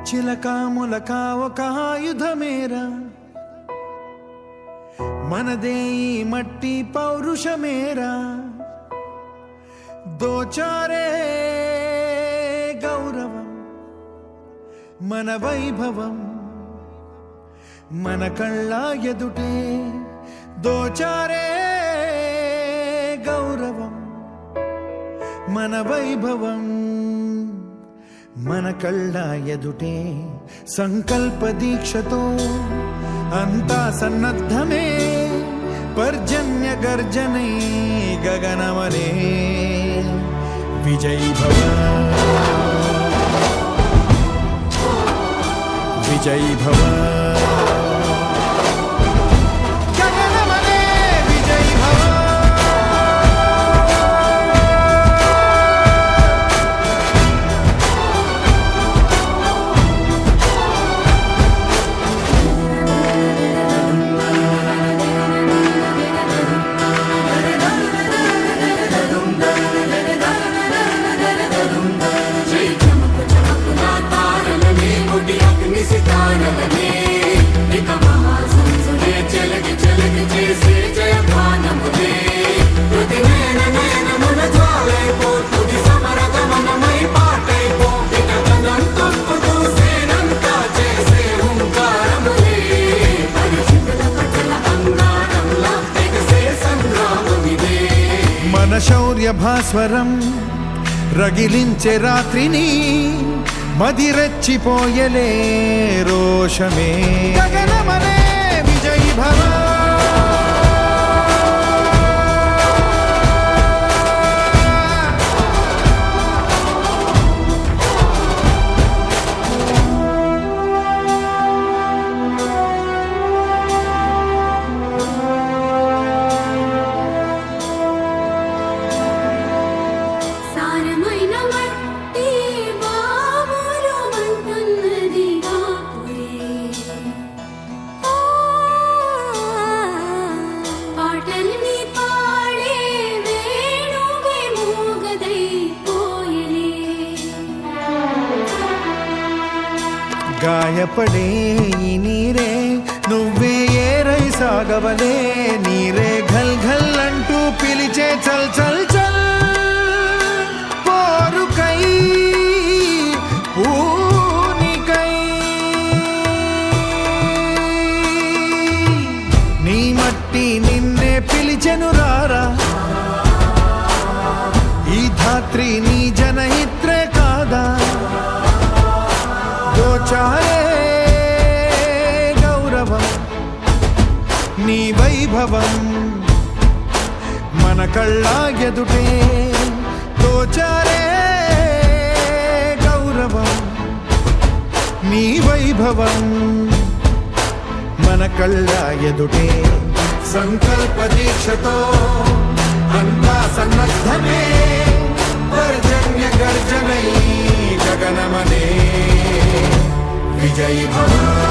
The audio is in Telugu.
చిలక ములక ఒక ఆయుధమేరా? మనదే ఈ మట్టి పౌరుషమేరా? దోచారే గౌరవం మన వైభవం మన కళ్ళ ఎదుటే. దోచారే గౌరవం మన వైభవం. మన కళ్ళ ఎదుటే సంకల్ప దీక్షతో అంతా సన్నద్ధమే పర్జన్య గర్జనే గగనమనే. విజయ్ భవ. విజయ్ భవ. శౌర్య భాస్వరం రగిలించే రాత్రిని మదిరచ్చిపోయలే రోషమే. గగనమనే గాయపడే నీరే నువ్వే ఏరై సాగవలే నీరే ఘల్ ఘల్ అంటూ పిలిచే చల్ చల్ చల్ పోరుకై పూనికై. నీ మట్టి నిన్నే పిలిచెను దోచారే గౌరవం నీ వైభవం. మన కళ్ళ ఎదుటే తోచారే గౌరవం నీ వైభవం. మన కళ్ళ ఎదుటే సంకల్ప దీక్షతో అంతా సన్నద్ధమే పర్జన్య గర్జనై గగనమనే. విజయ్ భవ